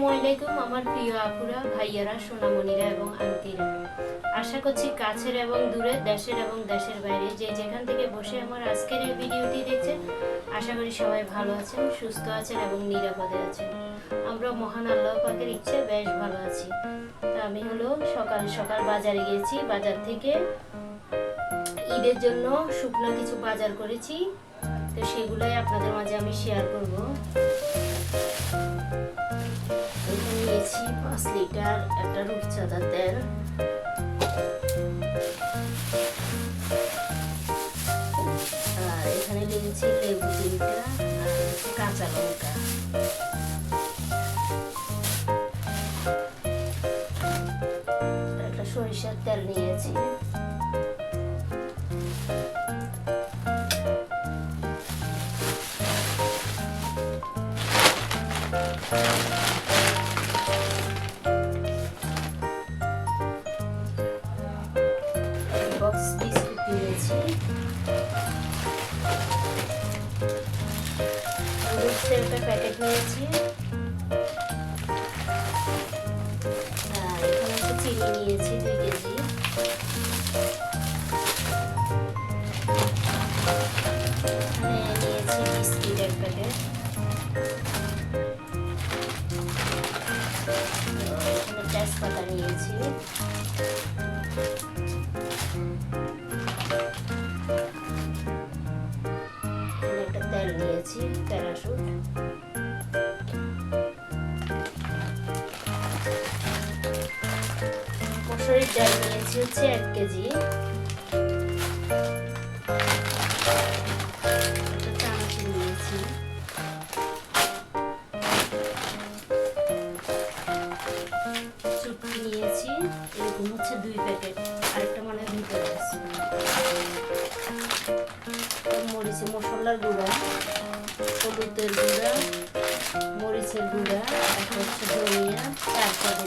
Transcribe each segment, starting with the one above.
আসসালামু আলাইকুম আমার প্রিয় আপুরা, ভাইয়ারা, সোনামণিরা এবং আন্টিরা। আশা করছি কাছের এবং দূরে, দেশের এবং দেশের বাইরে যে যেখান থেকে বসে আমার আজকের এই ভিডিওটি দেখছেন, আশা করি সবাই ভালো আছেন, সুস্থ আছেন এবং নিরাপদে আছেন। আমরা মহান আল্লাহ পাকের ইচ্ছে, বেশ ভালো আছি। তা আমি হলো সকাল সকাল বাজারে গিয়েছি, বাজার থেকে ঈদের জন্য শুকনো কিছু বাজার করেছি। তো সেগুলোই আপনাদের মাঝে আমি শেয়ার করব। নিয়েছি পাঁচ লিটার একটা রূপচাঁদা তেল। আর এখানে নিয়েছি লেবু তিনটা আর কাঁচা লঙ্কা। একটা সরিষার তেল নিয়েছি। বক্স বিস্কুট মিক্সের একটা প্যাকেট নিয়েছি এখানে হচ্ছে চিনি নিয়েছি দুই কেজি নিয়েছি বিস্কিট এক প্যাকেট এখানে তেজপাতা নিয়েছি তেল নিয়েছি প্যারাশুট মসুরির ডাল নিয়েছি হচ্ছে এক কেজি। নিয়েছি এরকম হচ্ছে দুই প্যাকেট। আরেকটা মানে ভিতরে আছে মরিচের মশলার গুঁড়া, হলুদের গুঁড়া, মরিচের গুঁড়া, একটা হচ্ছে ধনিয়া তারপরে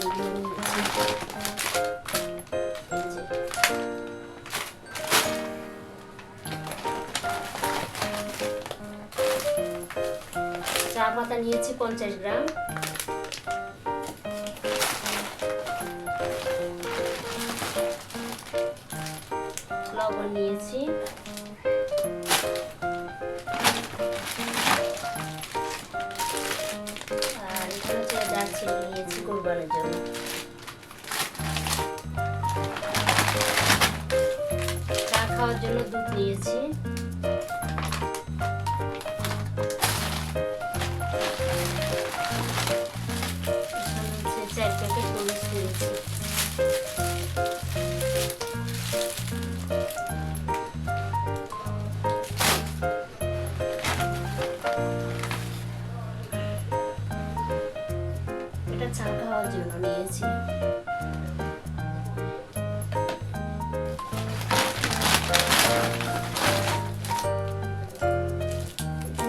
চা পাতা নিয়েছি পঞ্চাশ গ্রাম। লবণ নিয়েছি। আর এখানে হচ্ছে দারচিনি নিয়েছি কোরবানের খাওয়ার জন্য দুধ নিয়েছি। চার প্যাকেট নিয়েছি। নিয়েছি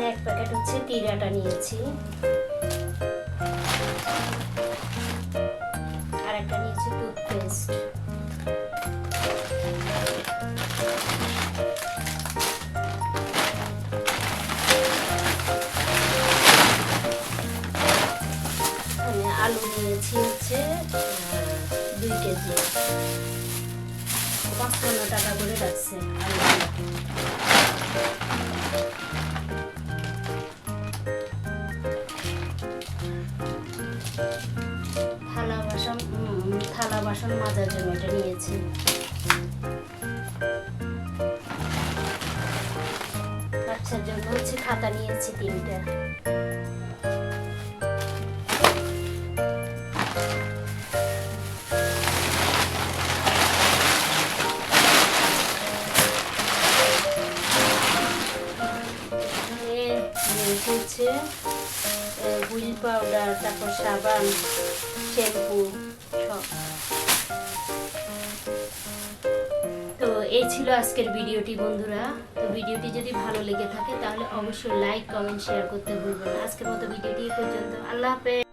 এক প্যাকেট হচ্ছে তিরাটা নিয়েছি। আর একটা নিয়েছি টুথপেস্ট। আলু নিয়েছি। কেজি। পাঁচপান্ন টাকা করে রাখছে থালা বাসন থালা বাসন মাজার জন্য এটা নিয়েছি। বাচ্চার জন্য হচ্ছে খাতা নিয়েছি তিনটা। হচ্ছে হুইল পাউডার তারপর সাবান শ্যাম্পু সব। তো এই ছিল আজকের ভিডিওটি, বন্ধুরা। তো ভিডিওটি যদি ভালো লেগে থাকে, তাহলে অবশ্যই লাইক কমেন্ট শেয়ার করতে ভুলবেন আজকের মতো ভিডিওটি পর্যন্ত। আল্লাহ হাফেজ।